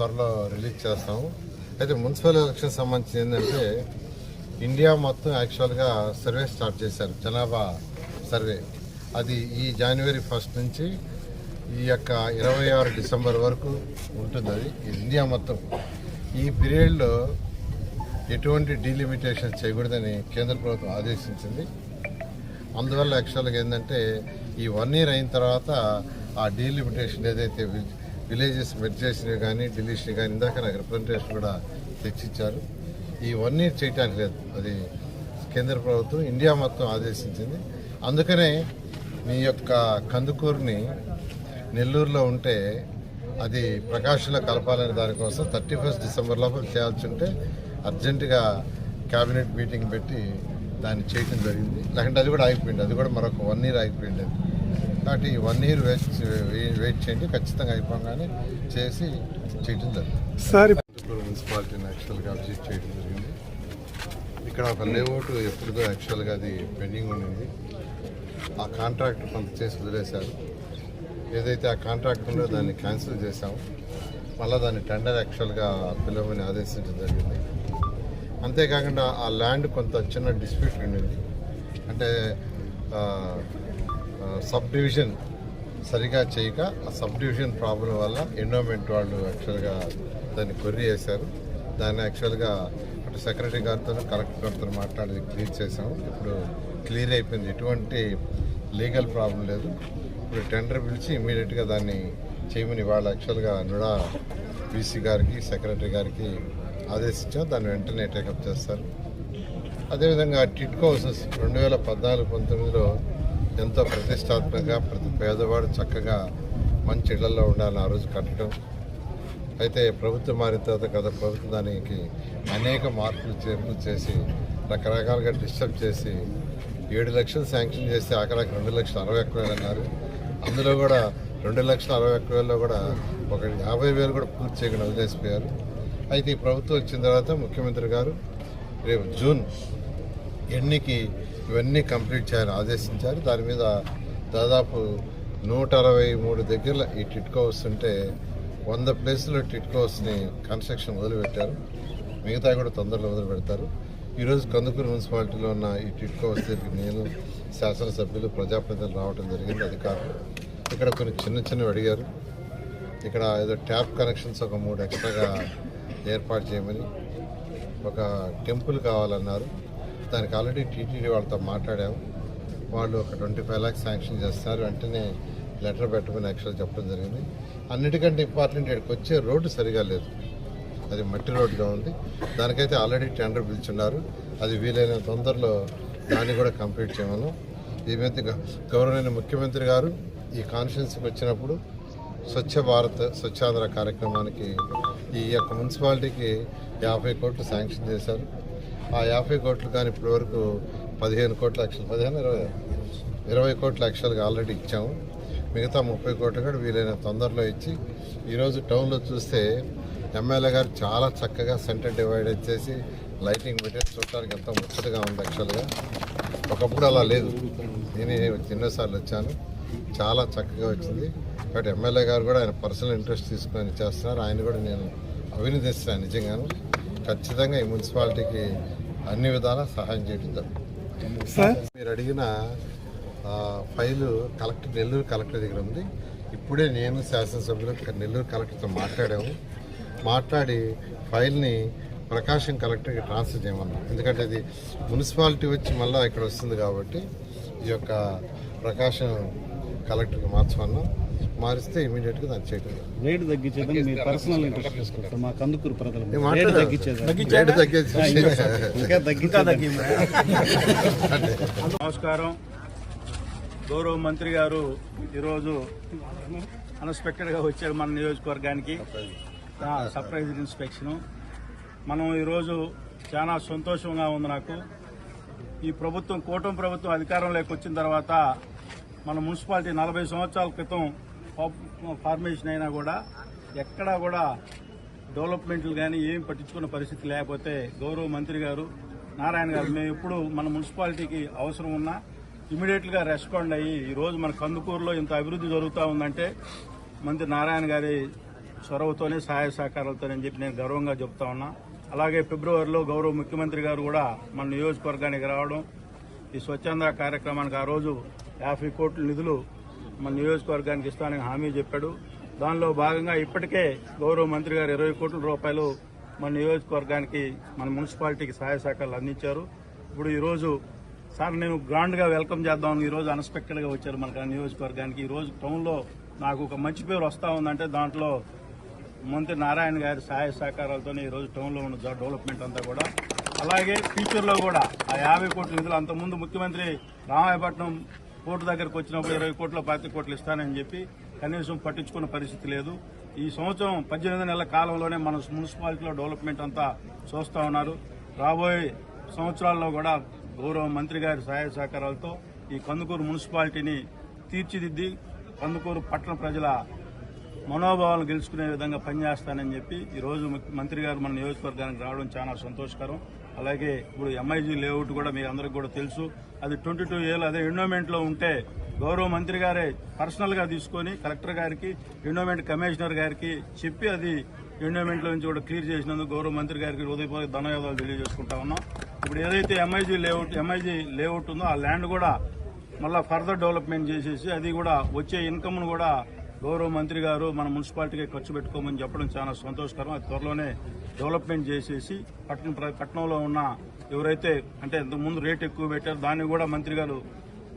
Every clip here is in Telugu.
త్వరలో రిలీజ్ చేస్తాము. అయితే మున్సిపల్ ఎలక్షన్ సంబంధించి ఏంటంటే ఇండియా మొత్తం యాక్చువల్గా సర్వే స్టార్ట్ చేశారు. జనాభా సర్వే. అది ఈ జనవరి ఫస్ట్ నుంచి ఈ యొక్క ఇరవై ఆరు డిసెంబర్ వరకు ఉంటుంది అది ఇండియా మొత్తం. ఈ పీరియడ్లో ఎటువంటి డీలిమిటేషన్ చేయకూడదని కేంద్ర ప్రభుత్వం ఆదేశించింది. అందువల్ల యాక్చువల్గా ఏంటంటే ఈ వన్ ఇయర్ అయిన తర్వాత ఆ డీలిమిటేషన్ ఏదైతే విలేజెస్ మెర్జ్ చేసినవి కానీ డిలీషన్ కానీ ఇందాక నాకు రిప్రజెంటేషన్ కూడా తెచ్చిచ్చారు. ఈ వన్ ఇయర్ చేయటానికి లేదు. అది కేంద్ర ప్రభుత్వం ఇండియా మొత్తం ఆదేశించింది. అందుకనే మీ యొక్క కందుకూరుని నెల్లూరులో ఉంటే అది ప్రకాశంలో కలపాలనే దానికోసం థర్టీ ఫస్ట్ డిసెంబర్ లోపల చేయాల్సి ఉంటే అర్జెంటుగా క్యాబినెట్ మీటింగ్ పెట్టి దాన్ని చేయటం జరిగింది. లేకుంటే అది కూడా ఆగిపోయింది. అది కూడా మరొక వన్ ఇయర్ ఆగిపోయింది. కాబట్టి వన్ ఇయర్ వెయిట్ వెయిట్ చేయండి ఖచ్చితంగా అయిపోగానే చేసి చేయటం జరిగింది సార్. మున్సిపాలిటీని యాక్చువల్గా విజిట్ చేయడం జరిగింది. ఇక్కడ ఒక లేఅవుట్ ఎప్పుడుదో యాక్చువల్గా అది పెండింగ్ ఉండింది ఆ కాంట్రాక్ట్ కొంత చేసి వదిలేశారు. ఏదైతే ఆ కాంట్రాక్ట్ ఉందో దాన్ని క్యాన్సిల్ చేశాము. మళ్ళీ దాన్ని టెండర్ యాక్చువల్గా పిలవమని ఆదేశించడం జరిగింది. అంతేకాకుండా ఆ ల్యాండ్ కొంత చిన్న డిస్ప్యూట్ ఉండింది. అంటే సబ్ డివిజన్ సరిగా చేయక ఆ సబ్ డివిజన్ ప్రాబ్లం వల్ల ఎండోమెంట్ వాళ్ళు యాక్చువల్గా దాన్ని కొర్రీ చేశారు. దాన్ని యాక్చువల్గా అటు సెక్రటరీ గారితో కలెక్టర్ గారితో మాట్లాడి క్లియర్ చేసాము ఇప్పుడు క్లియర్ అయిపోయింది. ఎటువంటి లీగల్ ప్రాబ్లం లేదు. ఇప్పుడు టెండర్ పిలిచి ఇమీడియట్గా దాన్ని చేయమని వాళ్ళు యాక్చువల్గా నుడా బీసీ గారికి సెక్రటరీ గారికి ఆదేశించాం దాన్ని వెంటనే టేకప్ చేస్తారు. అదేవిధంగా టిట్కో హౌసెస్ రెండు వేల పద్నాలుగు పంతొమ్మిదిలో ఎంతో ప్రతిష్టాత్మకంగా ప్రతి పేదవాడు చక్కగా మంచి ఇళ్ళలో ఉండాలని ఆ రోజు కట్టడం. అయితే ప్రభుత్వం మారిన తర్వాత గత ప్రభుత్వం దానికి అనేక మార్పులు చేర్పులు చేసి రకరకాలుగా డిస్టర్బ్ చేసి ఏడు లక్షలు శాంక్షన్ చేసి ఆఖరికి రెండు లక్షల అరవై ఒక్క వేలు అన్నారు. అందులో కూడా రెండు లక్షల అరవై ఒక్క వేలలో కూడా ఒక యాభై వేలు కూడా పూర్తి చేయకుండా వదిలేసిపోయారు. అయితే ఈ ప్రభుత్వం వచ్చిన తర్వాత ముఖ్యమంత్రి గారు రేపు జూన్ ఎన్నికి ఇవన్నీ కంప్లీట్ చేయాలని ఆదేశించారు. దాని మీద దాదాపు నూట అరవై మూడు దగ్గర ఈ టిట్కో వస్తుంటే వంద ప్లేసుల్లో టిట్కోస్ని కన్స్ట్రక్షన్ మొదలుపెట్టారు. మిగతా కూడా తొందరలో మొదలు పెడతారు ఈరోజు కందుకూరు మున్సిపాలిటీలో ఉన్న ఈ టిట్కో హౌస్ నేను శాసనసభ్యులు ప్రజాప్రతినిధులు రావడం జరిగింది. అధికారులు ఇక్కడ కొన్ని చిన్న చిన్నవి అడిగారు. ఇక్కడ ఏదో ట్యాప్ కనెక్షన్స్ ఒక మూడు ఎక్స్ట్రాగా ఏర్పాటు చేయమని ఒక టెంపుల్ కావాలన్నారు. దానికి ఆల్రెడీ టీటీడీ వాళ్ళతో మాట్లాడాము. వాళ్ళు ఒక ట్వంటీ ఫైవ్ ల్యాక్స్ శాంక్షన్ చేస్తారు. వెంటనే లెటర్ పెట్టమని యాక్చువల్ చెప్పడం జరిగింది. అన్నిటికంటే ఇంపార్టెంట్ ఇక్కడికి వచ్చే రోడ్డు సరిగా లేదు. అది మట్టి రోడ్డుగా ఉంది. దానికైతే ఆల్రెడీ టెండర్ పిలుచున్నారు. అది వీలైన తొందరలో దాన్ని కూడా కంప్లీట్ చేయమను. ఈ మధ్య గౌరవైన ముఖ్యమంత్రి గారు ఈ కాన్ఫరెన్స్కి వచ్చినప్పుడు స్వచ్ఛ భారత్ స్వచ్ఛాంధ్ర కార్యక్రమానికి ఈ యొక్క మున్సిపాలిటీకి యాభై కోట్లు శాంక్షన్ చేశారు. ఆ యాభై కోట్లు కానీ ఇప్పటి వరకు పదిహేను కోట్ల లక్షలు పదిహేను ఇరవై ఇరవై కోట్ల లక్షలుగా ఆల్రెడీ ఇచ్చాము. మిగతా ముప్పై కోట్లు కూడా వీలైన తొందరలో ఇచ్చి ఈరోజు టౌన్లో చూస్తే ఎమ్మెల్యే గారు చాలా చక్కగా సెంటర్ డివైడ్ చేసి లైటింగ్ పెట్టి చూడటానికి ఎంతో ముచ్చటగా ఉంది యాక్చువల్గా ఒకప్పుడు అలా లేదు. నేను ఎన్నోసార్లు వచ్చాను. చాలా చక్కగా వచ్చింది. కాబట్టి ఎమ్మెల్యే గారు కూడా ఆయన పర్సనల్ ఇంట్రెస్ట్ తీసుకొని చేస్తున్నారు. ఆయన కూడా నేను అభినందిస్తున్నాను నిజంగాను. ఖచ్చితంగా ఈ మున్సిపాలిటీకి అన్ని విధాలా సహాయం చేయడం జరుగుతుంది. మీరు అడిగిన ఫైలు కలెక్టర్ నెల్లూరు కలెక్టర్ దగ్గర ఉంది. ఇప్పుడే నేను శాసనసభ్యులు నెల్లూరు కలెక్టర్తో మాట్లాడాము. మాట్లాడి ఫైల్ని ప్రకాశం కలెక్టర్కి ట్రాన్స్ఫర్ చేయమన్నాం. ఎందుకంటే అది మున్సిపాలిటీ వచ్చి మళ్ళీ ఇక్కడ వస్తుంది కాబట్టి ఈ యొక్క ప్రకాశం కలెక్టర్కి మార్చమన్నాం. మారిస్తే ఇమీడియట్గా దాన్ని చేయటం జరుగుతుంది. రేటు తగ్గించేదని మీరు పర్సనల్ ఇంట్రెస్ట్ తీసుకుంటారు మా కందుకూరు ప్రజలు. రేటు. తగ్గించేది? రేటు ఇంకా తగ్గించేది? నమస్కారం. గౌరవ మంత్రి గారు ఈరోజు అన్ఎక్స్పెక్టెడ్గా వచ్చారు మన నియోజకవర్గానికి. Surprise inspection. మనం ఈరోజు చాలా సంతోషంగా ఉంది నాకు. ఈ ప్రభుత్వం కూటమి ప్రభుత్వం అధికారంలోకి వచ్చిన తర్వాత మన మున్సిపాలిటీ నలభై సంవత్సరాల క్రితం ఫార్మేషన్ అయినా కూడా ఎక్కడా కూడా డెవలప్మెంట్లు కానీ ఏం పట్టించుకున్న పరిస్థితి లేకపోతే గౌరవ మంత్రి గారు నారాయణ గారు మేము ఎప్పుడు మన మున్సిపాలిటీకి అవసరం ఉన్నా ఇమీడియట్గా రెస్పాండ్ అయ్యి ఈ రోజు మన కందుకూరులో ఇంత అభివృద్ధి జరుగుతూ ఉందంటే మంత్రి నారాయణ గారి చొరవతోనే సహాయ సహకారాలతోనే అని చెప్పి నేను గర్వంగా చెప్తా ఉన్నా. అలాగే ఫిబ్రవరిలో గౌరవ ముఖ్యమంత్రి గారు కూడా మన నియోజకవర్గానికి రావడం ఈ స్వచ్ఛంద కార్యక్రమానికి ఆ రోజు యాభై కోట్ల నిధులు మన నియోజకవర్గానికి ఇస్తానని హామీ చెప్పాడు. దానిలో భాగంగా ఇప్పటికే గౌరవ మంత్రి గారు ఇరవై కోట్ల రూపాయలు మన నియోజకవర్గానికి మన మున్సిపాలిటీకి సహాయ సహకారాలు అందించారు. ఇప్పుడు ఈరోజు సార్ నేను గ్రాండ్గా వెల్కమ్ చేద్దాం. ఈ రోజు అన్ఎక్స్పెక్టెడ్ వచ్చారు మన నియోజకవర్గానికి. ఈరోజు టౌన్లో నాకు ఒక మంచి పేరు వస్తూ ఉందంటే దాంట్లో మంత్రి నారాయణ గారి సహాయ సహకారాలతోనే ఈ రోజు ఉన్న డెవలప్మెంట్ అంతా కూడా. అలాగే ఫ్యూచర్లో కూడా ఆ యాభై కోట్ల నిధులు. అంతకుముందు ముఖ్యమంత్రి రామాయపట్నం కోర్టు దగ్గరకు వచ్చినప్పుడు ఇరవై కోట్ల పాతి కోట్లు ఇస్తానని చెప్పి కనీసం పట్టించుకున్న పరిస్థితి లేదు. ఈ సంవత్సరం పద్దెనిమిది నెలల కాలంలోనే మన మున్సిపాలిటీలో డెవలప్మెంట్ అంతా చూస్తూ ఉన్నారు. రాబోయే సంవత్సరాల్లో కూడా గౌరవ మంత్రి గారి సహాయ సహకారాలతో ఈ కందుకూరు మున్సిపాలిటీని తీర్చిదిద్ది కందుకూరు పట్టణ ప్రజల మనోభావాలను గెలుచుకునే విధంగా పనిచేస్తానని చెప్పి ఈ రోజు ముఖ్య- మంత్రి గారు మన నియోజకవర్గానికి రావడం చాలా సంతోషకరం. అలాగే ఇప్పుడు ఎంఐజీ లేఅవుట్ కూడా మీ అందరికి కూడా తెలుసు. అది ట్వంటీ టూ ఏళ్ళు అదే ఎండోమెంట్లో ఉంటే గౌరవ మంత్రి గారే పర్సనల్గా తీసుకొని కలెక్టర్ గారికి ఎండోమెంట్ కమిషనర్ గారికి చెప్పి అది ఎండోమెంట్లో నుంచి కూడా క్లియర్ చేసినందుకు గౌరవ మంత్రి గారికి హృదయపూర్వక ధన్యవాదాలు తెలియజేసుకుంటా ఉన్నాం. ఇప్పుడు ఏదైతే ఎంఐజీ లేఅవుట్ ఎంఐజీ లేఅవుట్ ఉందో ఆ ల్యాండ్ కూడా మళ్ళీ ఫర్దర్ డెవలప్మెంట్ చేసేసి అది కూడా వచ్చే ఇన్కమ్ను కూడా గౌరవ మంత్రి గారు మన మున్సిపాలిటీకి ఖర్చు పెట్టుకోమని చెప్పడం చాలా సంతోషకరం. అది త్వరలోనే డెవలప్మెంట్ చేసేసి పట్టణ ప్ర- పట్టణంలో ఉన్న ఎవరైతే అంటే ఇంతకుముందు రేటు రేట్ ఎక్కువ పెట్టారు దాన్ని కూడా మంత్రి గారు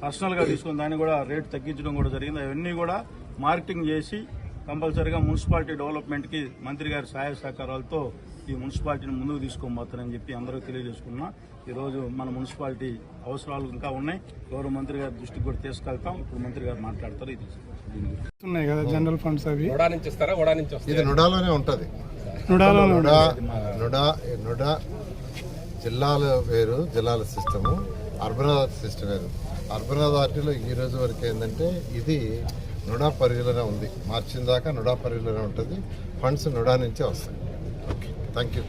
పర్సనల్గా తీసుకుని దాన్ని కూడా రేట్ తగ్గించడం కూడా జరిగింది. అవన్నీ కూడా మార్కెటింగ్ చేసి కంపల్సరీగా మున్సిపాలిటీ డెవలప్మెంట్కి మంత్రి గారి సహాయ సహకారాలతో ఈ మున్సిపాలిటీని ముందుకు తీసుకోబోతారని చెప్పి అందరికీ తెలియజేసుకున్నా. ఈరోజు మన మున్సిపాలిటీ అవసరాలు ఇంకా ఉన్నాయి. గౌరవ మంత్రి గారి దృష్టికి కూడా తీసుకెళ్తాం. ఇప్పుడు మంత్రి గారు మాట్లాడతారు. ఇది ఉన్నాయి కదా జనరల్ ఫండ్స్ అవి. ఇది నుడాలోనే ఉంటుంది. నుడాలో నుడా నుడా నుడా జిల్లాల వేరు జిల్లాల సిస్టము అర్బన్ అథారిటీ సిస్టమ్ వేరు. అర్బన్ అథారిటీలో ఈ రోజు వరకు ఏంటంటే ఇది నుడా పరిధిలోనే ఉంది. మార్చిన దాకా నుడా పరిధిలోనే ఉంటుంది. ఫండ్స్ నుడా నుంచే వస్తాయి. Okay thank you